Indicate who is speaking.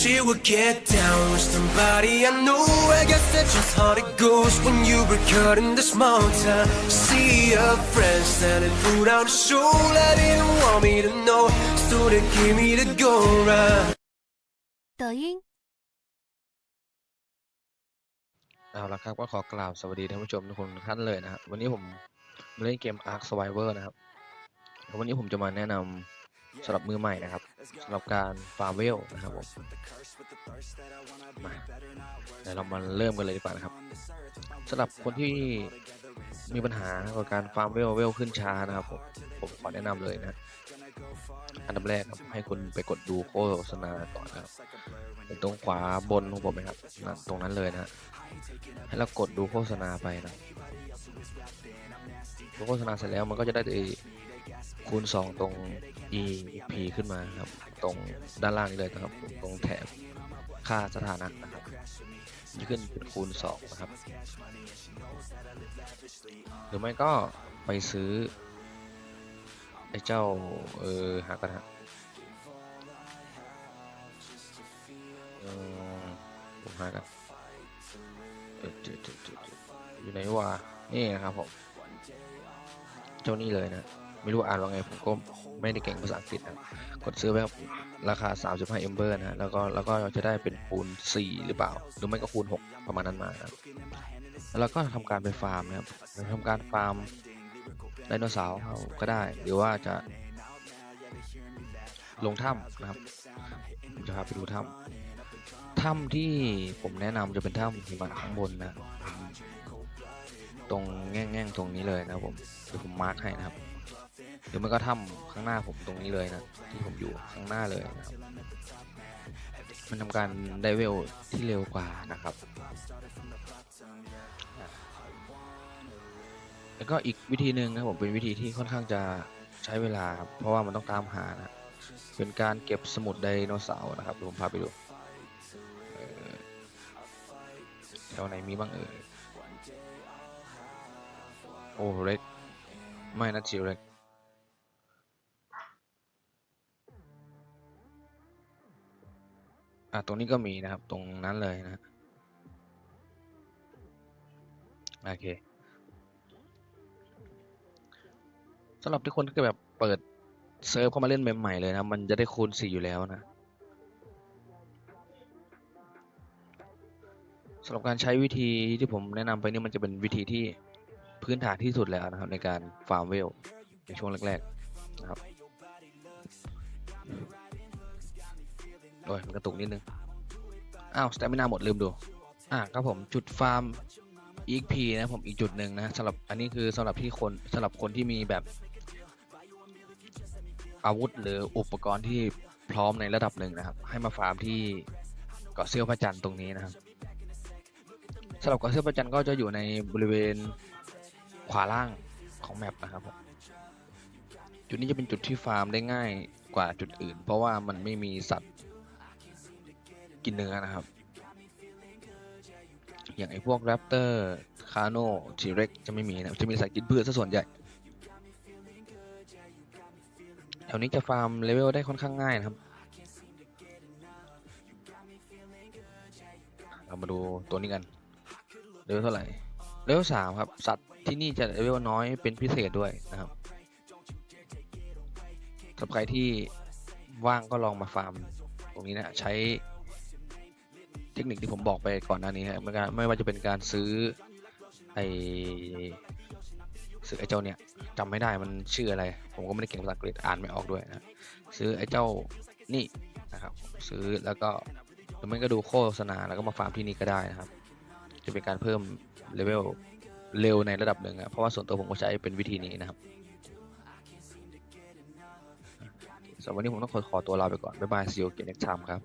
Speaker 1: she would get down with somebody I knew. I guess that's just how it goes when you were caught in the small town. See your friends standing through down the show. I didn't want me to know, so they gave me the go round.
Speaker 2: 抖音
Speaker 3: เอาละครับก็ขอกล่าวสวัสดีท่านผู้ชมทุกคนทุกท่านเลยนะครับวันนี้ผมมาเล่นเกม Ark Survivor นะครับแล้ววันนี้ผมจะมาแนะนำ สำหรับมือใหม่นะครับสำหรับการฟาร์มเวลนะครับผมมาเดี๋ยวเรามาเริ่มกันเลยดีกว่านะครับสำหรับคนที่มีปัญหากับการฟาร์มเวลเวลขึ้นช้านะครับผมผมขอแนะนำเลยนะอันดับแรกครับให้คุณไปกดดูโฆษณาก่อนนะครับตรงขวาบนของผมนะครับตรงนั้นเลยนะให้เรากดดูโฆษณาไปนะดูโฆษณาเสร็จแล้วมันก็จะได้คูณ 2 ตรง EP ขึ้นมาครับ ตรงด้านล่างนี้เลยนะครับ ตรงแถบค่าสถานะนะครับจะขึ้นเป็นคูณ 2 นะครับ หรือไม่ก็ไปซื้อ ไอ้เจ้า เออหากันฮะเออผมหากันเอ่อจุดจุดจุดจุดอยู่ไหนวะนี่นะครับผม เจ้านี่เลยนะ ไม่รู้อ่านว่าไงผมก็ไม่ได้เก่งภาษาอังกฤษนะกดซื้อไปครับราคา 35 เอมเบอร์นะฮะแล้วก็แล้วก็จะได้เป็นคูณ 4 หรือเปล่า หรือไม่ก็คูณ 6 ประมาณนั้นมานะแล้วก็ทำการไปฟาร์มนะครับทำการฟาร์มไดโนเสาร์ก็ได้ หรือว่าจะ ลงถ้ำนะครับผมจะพาไปดูถ้ำถ้ำที่ผมแนะนำจะเป็นถ้ำหิมะข้างบนนะตรงแง่งๆตรงนี้เลยนะครับผมเดี๋ยวผมมาร์คให้นะครับ หรือไม่ก็ถ้ำข้างหน้าผมตรงนี้เลยนะที่ผมอยู่ข้างหน้าเลยนะครับมันทำการไดเวลที่เร็วกว่านะครับ แล้วก็อีกวิธีหนึ่งนะผมเป็นวิธีที่ค่อนข้างจะใช้เวลาครับเพราะว่ามันต้องตามหานะเป็นการเก็บสมุดไดโนเสาร์นะครับเดี๋ยวผมพาไปดูแถวไหนมีบ้างเอ่ยโอ้เล็กไม่นะจิวเล็ก อะตรงนี้ก็มีนะครับตรงนั้นเลยนะโอเคสำหรับทุกคนที่แบบเปิดเซิร์ฟเข้ามาเล่นใหม่ๆเลยนะ มันจะได้คูณสี่อยู่แล้วนะสำหรับการใช้วิธีที่ผมแนะนำไปนี่มันจะเป็นวิธีที่พื้นฐานที่สุดแล้วนะครับ ในการฟาร์มเวลในช่วงแรก ๆ นะครับ โอ้ยมันกระตุกนิดนึง อ้าวสเตมินาหมดลืมดู อ่าครับผมจุดฟาร์ม EXP นะผมอีกจุดหนึ่งนะสำหรับอันนี้คือสำหรับที่คนสำหรับคนที่มีแบบอาวุธหรืออุปกรณ์ที่พร้อมในระดับหนึ่งนะครับ ให้มาฟาร์มที่เกาะเซี่ยวพระจันทร์ตรงนี้นะครับสำหรับเกาะเสื้อประจันทร์ก็จะอยู่ในบริเวณขวาล่างของแมปนะครับจุดนี้จะเป็นจุดที่ฟาร์มได้ง่ายกว่าจุดอื่น เพราะว่ามันไม่มีสัตว์ กินเนื้อนะครับ อย่างไอ้พวกแรปเตอร์คาโนทีเร็กจะไม่มีนะจะมีสัตว์กินพืชซะส่วนใหญ่แถวนี้จะฟาร์มเลเวลได้ค่อนข้างง่ายนะครับ เรามาดูตัวนี้กัน เลเวลเท่าไหร่ เลเวลสามครับ สัตว์ที่นี่จะเลเวลน้อยเป็นพิเศษด้วยนะครับสำหรับใครที่ว่างก็ลองมาฟาร์ม ตรงนี้นะ ใช้ ทคนิคที่ผมบอกไปก่อนหน้านี้ครับไม่การไม่ว่าจะเป็นการซื้อไอซื้อไอเจ้าเนี่ยจำไม่ได้มันชื่ออะไร ผมก็ไม่ได้เก่งภาษาอังกฤษอ่านไม่ออกด้วยนะซื้อไอเจ้านี่นะครับ ซื้อแล้วก็หรือไม่ก็ดูโฆษณาแล้วก็มาฟาร์มที่นี่ก็ได้นะครับ จะเป็นการเพิ่มเลเวลเร็วในระดับหนึ่งอะเพราะว่าส่วนตัวผมก็ใช้เป็นวิธีนี้นะครับสำหรับวันนี้ผมต้องขอขอตัวลาไปก่อน บ๊ายบาย see you again next time ครับ